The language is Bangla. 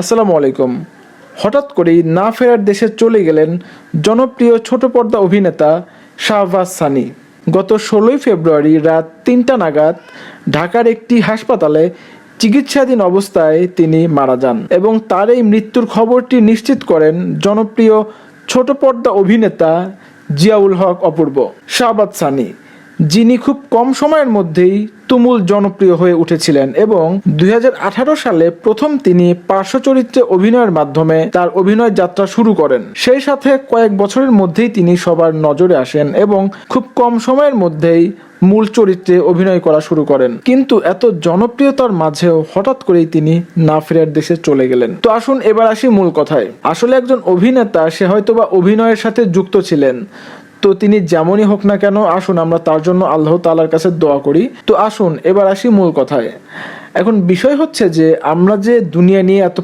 আসসালামু আলাইকুম। হঠাৎ করেই না ফেরার দেশে চলে গেলেন জনপ্রিয় ছোট পর্দা অভিনেতা শাহবাজ সানি। গত ষোলোই ফেব্রুয়ারি রাত তিনটা নাগাদ ঢাকার একটি হাসপাতালে চিকিৎসাধীন অবস্থায় তিনি মারা যান এবং তার এই মৃত্যুর খবরটি নিশ্চিত করেন জনপ্রিয় ছোট পর্দা অভিনেতা জিয়াউল হক অপূর্ব, শাহবাজ সানি। যিনি খুব কম সময়ের মধ্যেই তুমুল জনপ্রিয় হয়ে উঠেছিলেন এবং দুই হাজার আঠারো সালে প্রথম তিনি পার্শ্ব চরিত্রে অভিনয়ের মাধ্যমে তার অভিনয় যাত্রা শুরু করেন। সেই সাথে কয়েক বছরের মধ্যেই তিনি সবার নজরে আসেন এবং খুব কম সময়ের মধ্যেই মূল চরিত্রে অভিনয় করা শুরু করেন। কিন্তু এত জনপ্রিয়তার মাঝেও হঠাৎ করেই তিনি না ফেরার দেশে চলে গেলেন। তো আসুন এবার আসি মূল কথায়। আসলে একজন অভিনেতা, সে হয়তোবা অভিনয়ের সাথে যুক্ত ছিলেন তো তিনি যেমনই হোক না কেন, আসুন আমরা তার জন্য আল্লাহ তালার কাছে দোয়া করি। তো আসুন, এবার আসি মূল কথায়। এখন বিষয় হচ্ছে যে, আমরা যে দুনিয়া নিয়ে এত